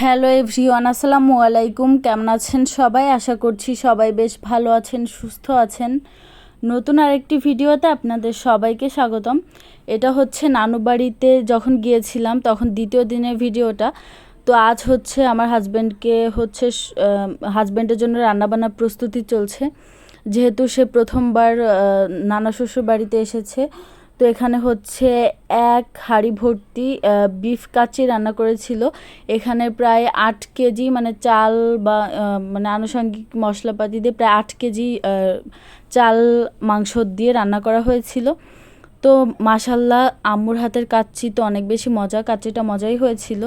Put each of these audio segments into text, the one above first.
Hello everyone, আসসালামু আলাইকুম। কেমন আছেন সবাই? আশা করছি সবাই বেশ ভালো আছেন, সুস্থ আছেন। নতুন আরেকটি ভিডিওতে আপনাদের সবাইকে স্বাগতম। এটা হচ্ছে নানু বাড়িতে যখন গিয়েছিলাম, তখন দ্বিতীয় দিনের ভিডিওটা। তো আজ হচ্ছে আমার হাজব্যান্ডকে হচ্ছে হাজব্যান্ডের জন্য রান্নাবান্নার প্রস্তুতি চলছে। যেহেতু সে প্রথমবার নানা শ্বশুর বাড়িতে এসেছে তো এখানে হচ্ছে এক হাঁড়ি ভর্তি বিফ কাচি রান্না করেছিল। এখানে প্রায় আট কেজি মানে চাল বা মানে আনুষঙ্গিক মশলাপাতি দিয়ে প্রায় আট কেজি চাল মাংস দিয়ে রান্না করা হয়েছিল। তো মাসাল্লাহ আম্মুর হাতের কাচ্চি তো অনেক বেশি মজা, কাচ্চিটা মজাই হয়েছিল।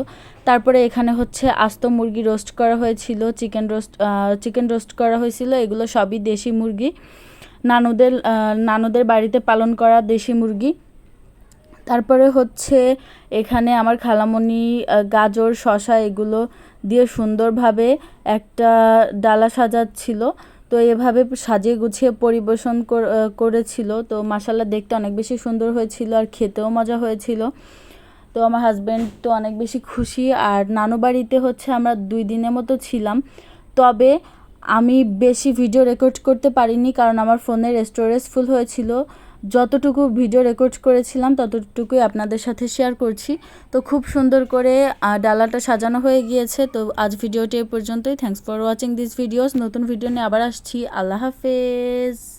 তারপরে এখানে হচ্ছে আস্ত মুরগি রোস্ট করা হয়েছিল, চিকেন রোস্ট চিকেন রোস্ট করা হয়েছিল। এগুলো সবই দেশি মুরগি। নানুদের নানুদের বাড়িতে পালন করা দেশি মুরগি। তারপরে হচ্ছে এখানে আমার খালামণি গাজর, শসা এগুলো দিয়ে সুন্দরভাবে একটা ডালা সাজাচ্ছিল। তো এভাবে সাজিয়ে গুছিয়ে পরিবেশন কর- করেছিল। তো মাসাল্লা দেখতে অনেক বেশি সুন্দর হয়েছিল আর খেতেও মজা হয়েছিল। তো আমার হাজব্যান্ড তো অনেক বেশি খুশি। আর নানু বাড়িতে হচ্ছে আমরা দুই দিনের মতো ছিলাম। তবে আমি বেশি ভিডিও রেকর্ড করতে পারিনি কারণ আমার ফোনের স্টোরেজ ফুল হয়েছিল। যতটুকু ভিডিও রেকর্ড করেছিলাম, ততটুকুই আপনাদের সাথে শেয়ার করছি। তো খুব সুন্দর করে ডালাটা সাজানো হয়ে গিয়েছে। তো আজ ভিডিওটি এ পর্যন্তই। Thanks for watching this videos নতুন ভিডিও নিয়ে আবার আসছি। আল্লাহ হাফেজ।